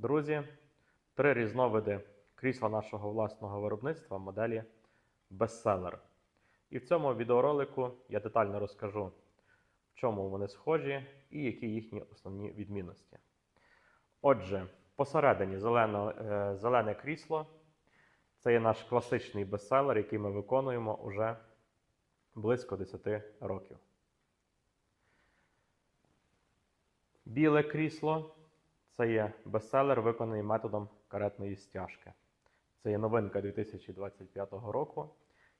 Друзі, три різновиди крісла нашого власного виробництва моделі Bestseller. І в цьому відеоролику я детально розкажу, в чому вони схожі і які їхні основні відмінності. Отже, посередині зелено, е, зелене крісло це є наш класичний бестселер, який ми виконуємо уже близько 10 років. Біле крісло це є бестселер, виконаний методом каретної стяжки. Це є новинка 2025 року.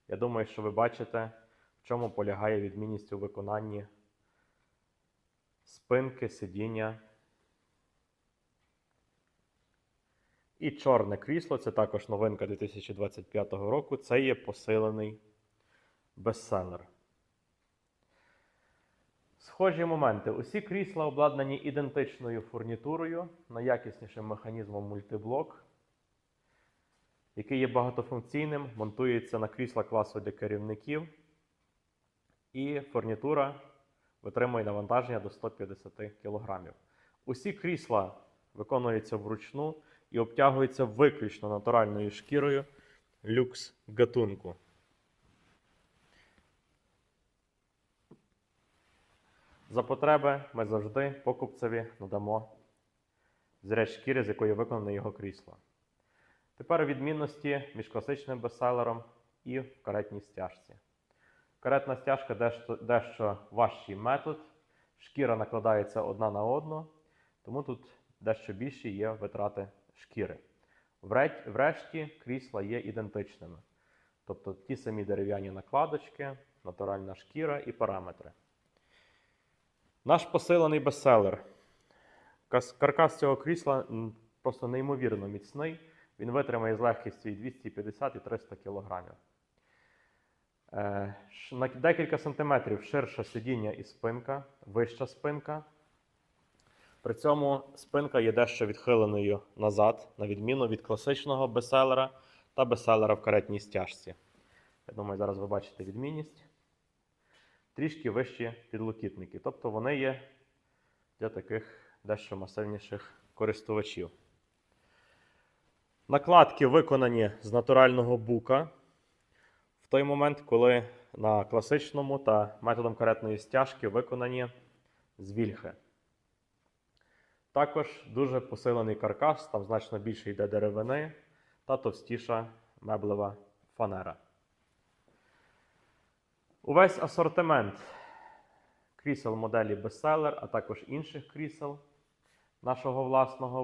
Я думаю, що ви бачите, в чому полягає відмінність у виконанні спинки, сидіння. І чорне крісло це також новинка 2025 року. Це є посилений бестселер. Схожі моменти. Усі крісла обладнані ідентичною фурнітурою, найякіснішим механізмом мультиблок, який є багатофункційним, монтується на крісла класу для керівників, і фурнітура витримує навантаження до 150 кг. Усі крісла виконуються вручну і обтягуються виключно натуральною шкірою люкс гатунку. За потреби ми завжди покупцеві надамо зряд шкіри, з якої виконане його крісло. Тепер відмінності між класичним бестселером і в каретній стяжці. Каретна стяжка дещо, дещо важчий метод, шкіра накладається одна на одну, тому тут дещо більші є витрати шкіри. Врешті крісла є ідентичними. Тобто ті самі дерев'яні накладочки, натуральна шкіра і параметри. Наш посилений бестселер. Каркас цього крісла просто неймовірно міцний. Він витримає з легкістю і 250 і 300 кг. Е, На декілька сантиметрів ширше сидіння і спинка, вища спинка. При цьому спинка є дещо відхиленою назад, на відміну від класичного бестселера та бестселера в каретній стяжці. Я думаю, зараз ви бачите відмінність трішки вищі підлокітники. Тобто вони є для таких дещо масивніших користувачів. Накладки виконані з натурального бука в той момент, коли на класичному та методом каретної стяжки виконані з вільхи. Також дуже посилений каркас, там значно більше йде деревини та товстіша меблева фанера. Увесь асортимент крісел моделі Bestseller, а також інших крісел нашого власного